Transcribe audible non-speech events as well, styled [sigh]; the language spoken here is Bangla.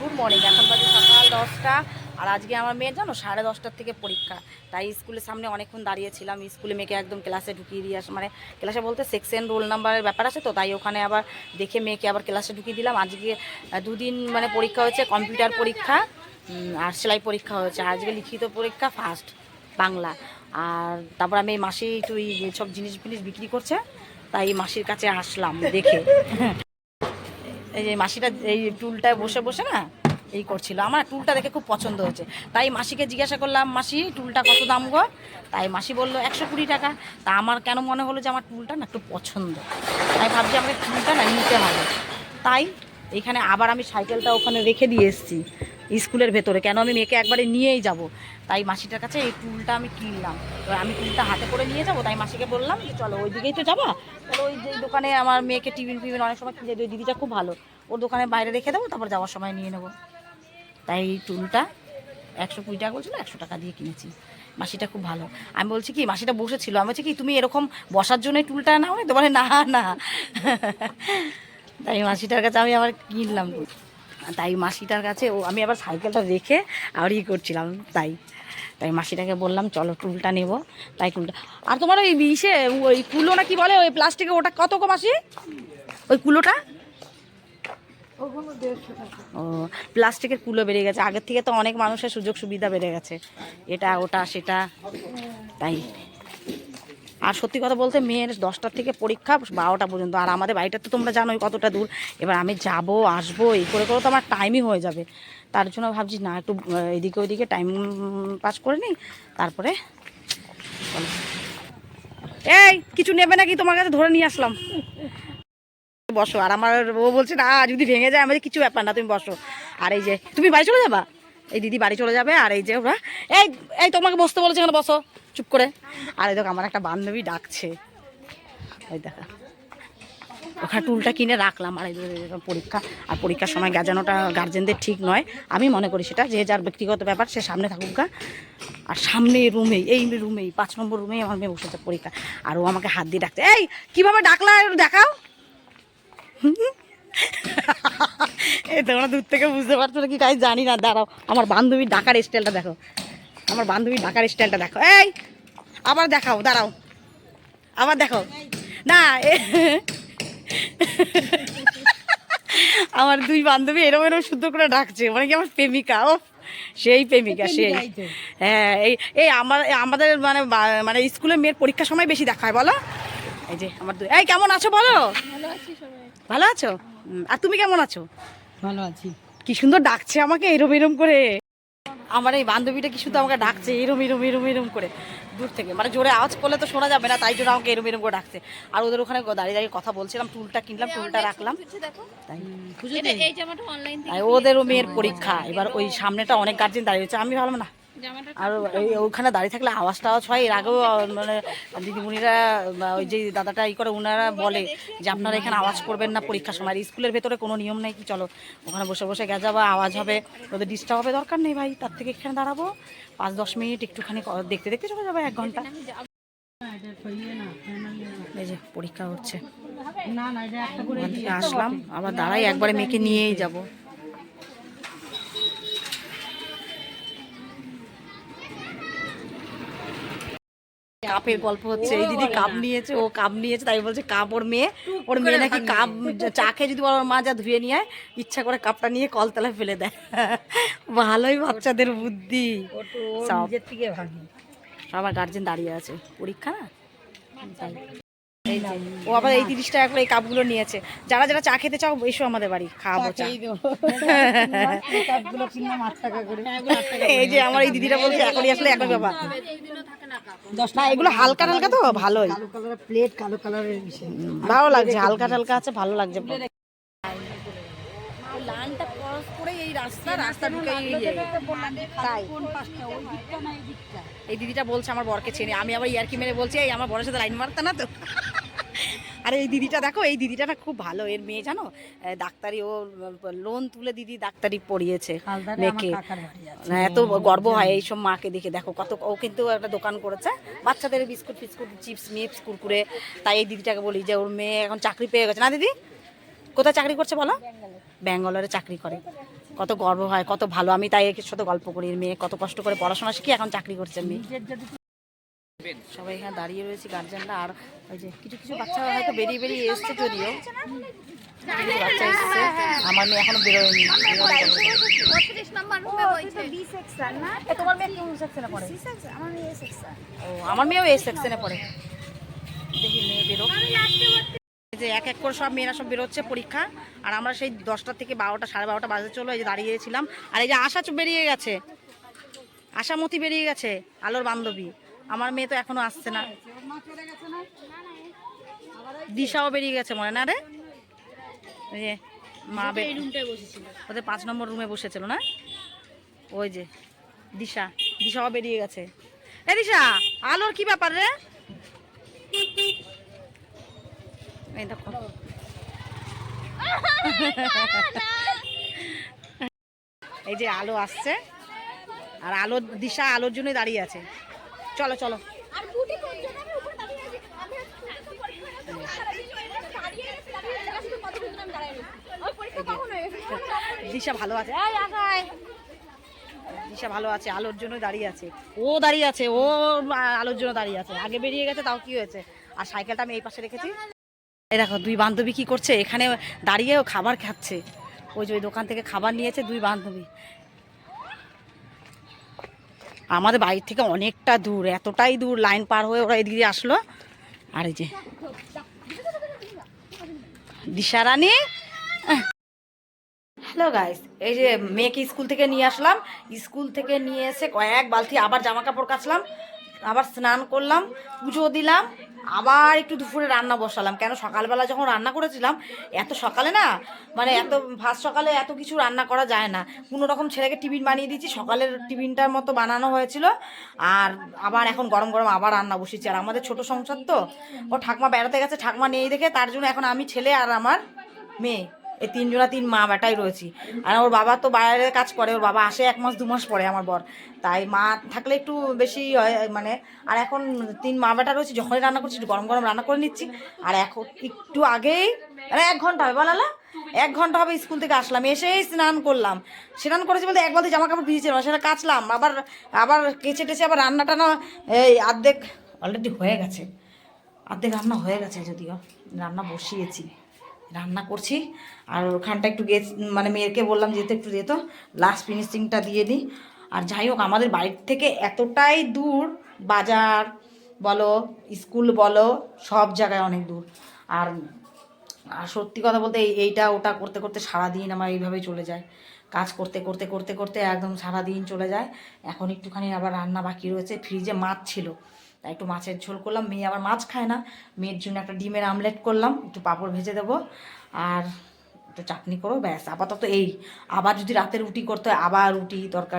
গুড মর্নিং এখন বাজে সকাল দশটা। আর আজকে আমার মেয়ের জানো, সাড়ে দশটার থেকে পরীক্ষা। তাই স্কুলের সামনে অনেকক্ষণ দাঁড়িয়েছিলাম স্কুলে মেয়েকে একদম ক্লাসে ঢুকিয়ে দিয়ে আস মানে ক্লাসে বলতে সেকশন রোল নাম্বারের ব্যাপার আছে তো, তাই ওখানে আবার দেখে মেয়েকে আবার ক্লাসে ঢুকিয়ে দিলাম। আজকে দুদিন মানে পরীক্ষা হয়েছে কম্পিউটার পরীক্ষা আর সেলাই পরীক্ষা হয়েছে। আজকে লিখিত পরীক্ষা ফার্স্ট বাংলা। আর তারপর আমি এই মাসি একটু সব জিনিস ফিনিস বিক্রি করছে, তাই মাসির কাছে আসলাম দেখে। [laughs] এই যে মাসিটা এই টুলটায় বসে বসে না এই করছিল। আমার টুলটা দেখে খুব পছন্দ হয়েছে। তাই মাসিকে জিজ্ঞাসা করলাম, মাসি, টুলটা কত দাম গো? তাই মাসি বলল, একশো কুড়ি টাকা। তা আমার কেন মনে হলো যে আমার টুলটা না একটু পছন্দ। তাই ভাবছি আমাকে টুলটা না নিতে হবে। তাই এখানে আবার আমি সাইকেলটা ওখানে রেখে দিয়ে এসেছি। স্কুলের ভেতরে। কেন আমি মেয়েকে একবারে নিয়েই যাব? তাই মাসিটার কাছে এই টুলটা আমি কিনলাম। এবার আমি টুলটা হাতে করে নিয়ে যাব, তাই মাসিকে বললাম যে, চলো ওই দিকেই তো যাবা? তাহলে ওই যে দোকানে আমার মেয়েকে টিফিন ফিফিন অনেক সময় কিনে দিই দিদিটা খুব ভালো। ওর দোকানে বাইরে রেখে দেবো, তারপর যাওয়ার সময় নিয়ে নেব। তাই এই টুলটা একশো কুড়ি টাকা বলছিল, একশো টাকা দিয়ে কিনেছি। মাসিটা খুব ভালো। আমি বলছি কি, মাসিটা বসেছিল। আমি বলছি কি, তুমি এরকম বসার জন্য এই টুলটা নাও তো না না। তাই মাসিটার কাছে আমি আবার কিনলাম। তাই মাসিটার কাছে ও, আমি আবার সাইকেলটা রেখে আর ই করছিলাম, তাই। তাই মাসিটাকে বললাম, চলো টুলটা নেব। তাই টুলটা, আর তোমার ওই ইসে, ওই কুলো না কি বলে, ওই প্লাস্টিকে ওটা কত গো মাসি? ওই কুলোটা? ও, প্লাস্টিকের কুলো বেড়ে গেছে। আগের থেকে তো অনেক মানুষের সুযোগ সুবিধা বেড়ে গেছে। এটা, ওটা, সেটা, তাই। আর সত্যি কথা বলতে মেয়ের দশটার থেকে পরীক্ষা বারোটা পর্যন্ত। আর আমাদের বাড়িটা তো তোমরা জানোই কতটা দূর। এবার আমি যাব, আসব, এই করে করে তো আমার টাইমই হয়ে যাবে। তার জন্য ভাবছি, না, একটু এদিকে ওইদিকে টাইম পাস করে নিই, তারপরে। এই, কিছু নেবে নাকি? তোমার কাছে ধরে নিয়ে আসলাম। বসো, আর আমার ও বলছে, না, যদি ভেঙে যায়, আমাদের কিছু ব্যাপার না, তুমি বসো। আর এই যে, তুমি বাড়ি চলে যাবা? এই দিদি বাড়ি চলে যাবে আর এই যে ওরা এই এই তোমাকে বসতে বলেছে এখানে বসো, চুপ করে। আর এই দেখো, আমার একটা বান্ধবী ডাকছে। ওই দেখা। ওখানে টুলটা কিনে রাখলাম, আর এই পরীক্ষা, আর পরীক্ষার সময় গাজানোটা গার্জেনদের ঠিক নয়। আমি মনে করি সেটা, যে যার ব্যক্তিগত ব্যাপার, সে সামনে থাকুক গা। আর সামনে রুমেই, এই রুমেই, পাঁচ নম্বর রুমেই আমার মেয়ে বসেছে পরীক্ষা আর ও আমাকে হাত দিয়ে ডাকছে, এই, কীভাবে ডাকলা দেখাও। এই তোমরা দূর থেকে বুঝতে পারছ না কি তাই জানি না দাঁড়াও। আমার বান্ধবীর ডাকার স্টাইলটা দেখো। আমার বান্ধবীর ডাকার স্টাইলটা দেখো। এই আবার দেখাও দাঁড়াও। আবার দেখো না আমার দুই বান্ধবী এরকম এরকম শুদ্ধ করে ডাকছে। মানে কি আমার প্রেমিকা? ও সেই প্রেমিকা সেই। হ্যাঁ এই এই আমার আমাদের মানে মানে স্কুলে মেয়ের পরীক্ষার সময় বেশি দেখা হয় বলো? এই যে আমার দুই এই কেমন আছো বলো? ভালো আছো? আর তুমি কেমন আছো? ভালো আছি। কি সুন্দর ডাকছে আমাকে এরম এরম করে। আমার এই বান্ধবীটা কি শুধু আমাকে ডাকছে এরম এরম এরম এরম করে। দূর থেকে মানে জোরে আওয়াজ করলে তো শোনা যাবে না তাই জন্য আমাকে এরম এরম করে ডাকছে। আর ওদের ওখানে দাঁড়িয়ে দাঁড়িয়ে কথা বলছিলাম টুলটা কিনলাম টুলটা রাখলাম। তাই। পুজোতে এই জামাটা অনলাইন আর ওদেরও মেয়ের পরীক্ষা এবার ওই সামনেটা অনেক গার্জেন দাঁড়িয়ে আমি ভাবলাম না আর এই ওখানে দাঁড়িয়ে থাকলে আওয়াজ টাওয়াজ হয়। এর আগেও মানে দিদিমণিরা ওই যে দাদাটা ই করে ওনারা বলে যে আপনারা এখানে আওয়াজ করবেন না পরীক্ষার সময়। স্কুলের ভেতরে কোনো নিয়ম নেই কি চলো ওখানে বসে বসে গেজা বা আওয়াজ হবে। ওদের ডিস্টার্ব হবে দরকার নেই ভাই। তার থেকে এখানে দাঁড়াবো। পাঁচ দশ মিনিট একটুখানি দেখতে দেখতে চলে যাবে এক ঘণ্টা। এই যে পরীক্ষা হচ্ছে। আসলাম। আবার দাঁড়াই একবারে মেয়েকে নিয়েই যাব। কাপের গল্প হচ্ছে এই দিদি কাপ নিয়েছে ও কাপ নিয়েছে তাই বলছে কাপ ওর মেয়ে। ওর মেয়ে নাকি কাপ চা খেয়ে যদি বলো ওর মা যা ধুয়ে নিয়ে ইচ্ছা করে কাপটা নিয়ে কলতলা ফেলে দেয়। [laughs] ভালোই বাচ্চাদের বুদ্ধি। সবার গার্জেন দাঁড়িয়ে আছে। পরীক্ষা না? তাই। এই যে, ও আবার এই তিরিশ টাকা করে এই কাপগুলো নিয়েছে। যারা যারা চা খেতে চাও এসো আমাদের বাড়ি খাওয়াবো চা। এই যে আমার এই দিদিরা বলছে এখনই আসলে একই বাবা না এগুলো হালকা হালকা তো ভালোই। প্লেট কালো কালারের ভালো লাগছে হালকা টালকা আছে ভালো লাগছে লাইনটা ক্রস করে এই রাস্তা রাস্তা ঢুকে তাই। এই দিদিটা বলছে আমার বরকে চেনে। আমি আবার ইয়ারকি মেরে বলছি এই আমার বরের সাথে লাইন মারতে না তো? [laughs] আরে এই দিদিটা দেখো এই দিদিটা না খুব ভালো। এর মেয়ে জানো? ডাক্তারি ও লোন তুলে দিদি ডাক্তারি পড়িয়েছে মেয়েকে। না, এত গর্ব হয় এইসব মাকে দেখে। দেখো কত ও কিন্তু একটা দোকান করেছে বাচ্চাদের বিস্কুট ফিস্কুট চিপস মিপস কুরকুরে। তাই এই দিদিটাকে বলি যে ওর মেয়ে এখন চাকরি পেয়ে গেছে। না দিদি কোথায় চাকরি করছে বলো? ব্যাঙ্গালোরে চাকরি করে। কত গর্ব হয় কত ভালো। আমি তাই এর সাথে গল্প করি মেয়ে কত কষ্ট করে পড়াশোনা শিখে এখন চাকরি করছে মেয়ে। সবাই এখানে দাঁড়িয়ে রয়েছে গার্জেনরা আর ওই যে কিছু কিছু বাচ্চা হয়তো বেরিয়ে বেরিয়ে এসছে যদিও। কিছু কিছু বাচ্চা এসছে আমার মেয়ে এখনও বেরোয়নি। বত্রিশ নম্বর রুমে বইছে। বি সেকশন না? এ, তোমার মেয়ে কোন সেকশনে পড়ে? আমার ও আমার মেয়েও এই সেকশনে পড়ে। দেখি মেয়ে বেরো যে এক এক করে সব মেয়েরা সব বেরোচ্ছে পরীক্ষা আর আমরা সেই দশটা থেকে বারোটা সাড়ে বারোটা বাজে চলো এই যে দাঁড়িয়েছিলাম। আর এই যে আশা বেরিয়ে গেছে আশামতি বেরিয়ে গেছে আলোর বান্ধবী। আমার মেয়ে তো এখনও আসছে না। দিশাও বেরিয়ে গেছে মনে না রে? যে মা ওদের পাঁচ নম্বর রুমে বসেছিল না? ওই যে দিশা দিশাও বেরিয়ে গেছে। এ দিশা আলোর কি ব্যাপার রে? এই দেখো। এই যে আলো আসছে আর আলো দিশা আলোর জন্যই দাঁড়িয়ে আছে। চলো চলো। হয়ে। দিশা ভালো আছে। দিশা ভালো আছে আলোর জন্য দাঁড়িয়ে আছে। ও দাঁড়িয়ে আছে ও আলোর জন্য দাঁড়িয়ে আছে। আগে বেরিয়ে গেছে তাও কি হয়েছে? আর সাইকেলটা আমি এই পাশে রেখেছি। এই দেখো, দুই বান্ধবী কি করছে? এখানে দাঁড়িয়ে ও খাবার খাচ্ছে। ওই যে ওই দোকান থেকে খাবার নিয়েছে দুই বান্ধবী। আমাদের বাড়ির থেকে অনেকটা দূর, এতটাই দূর লাইন পার হয়ে ওরা এদিকে আসলো। আর এই যে দিশারানী। হ্যালো গাইস, এই যে মেয়েকে স্কুল থেকে নিয়ে আসলাম। স্কুল থেকে নিয়ে এসে কয়েক বালতি আবার জামা কাপড় কাচলাম, আবার স্নান করলাম, পুজো দিলাম। আবার একটু দুপুরে রান্না বসালাম। কেন? সকালবেলা যখন রান্না করেছিলাম, এত সকালে না মানে এত ভাত সকালে এত কিছু রান্না করা যায় না। কোনো রকম ছেলেকে টিফিন বানিয়ে দিচ্ছি সকালের টিফিনটার মতো বানানো হয়েছিল। আর আবার এখন গরম গরম আবার রান্না বসিয়েছি। আর আমাদের ছোট সংসার তো, ও ঠাকমা বেড়াতে গেছে, ঠাকমা নেই দেখে, তার জন্য এখন আমি ছেলে আর আমার মেয়ে। এই তিনজনা তিন মা বেটাই রয়েছি। আর ওর বাবা তো বাইরে কাজ করে, ওর বাবা আসে এক মাস, দু মাস পরে আমার বর। তাই মা থাকলে একটু বেশি হয় মানে আর এখন তিন মা বেটা রয়েছে, যখনই রান্না করছি, একটু গরম গরম রান্না করে নিচ্ছি। আর এখন একটু আগেই মানে এক ঘণ্টা হবে বলালা এক ঘণ্টা হবে স্কুল থেকে আসলাম, এসেই স্নান করলাম। স্নান করেছি বলতে এক বালতি জামা কাপড় ভিজেছিল সেটা কাচলাম, আবার আবার কেচে টেচে আবার রান্নাটা না এই অর্ধেক অলরেডি হয়ে গেছে। অর্ধেক রান্না হয়ে গেছে যদিও, রান্না বসিয়েছি। রান্না করছি। আর ওখানটা একটু গে মানে মেয়েকে বললাম যেতে একটু যেত লাস্ট ফিনিশিংটা দিয়ে দিই। আর যাই হোক, আমাদের বাড়ির থেকে এতটাই দূর, বাজার বলো, স্কুল বলো, সব জায়গায় অনেক দূর। আর আর সত্যি কথা বলতে এই এইটা ওটা করতে করতে সারাদিন আমার এইভাবেই চলে যায়। কাজ করতে করতে করতে করতে একদম সারাদিন চলে যায়। এখন একটুখানি আবার রান্না বাকি রয়েছে। ফ্রিজে মাছ ছিল। একটু মাছের ঝোল করলাম। মেয়ে আবার মাছ খায় না। মেয়ের জন্য একটা ডিমের আমলেট করলাম। একটু পাঁপড় ভেজে দেবো। আর একটু চাটনি করো ব্যাস। আপাতত এই। আবার যদি রাতে রুটি করতে হয়, আবার রুটি তরকারি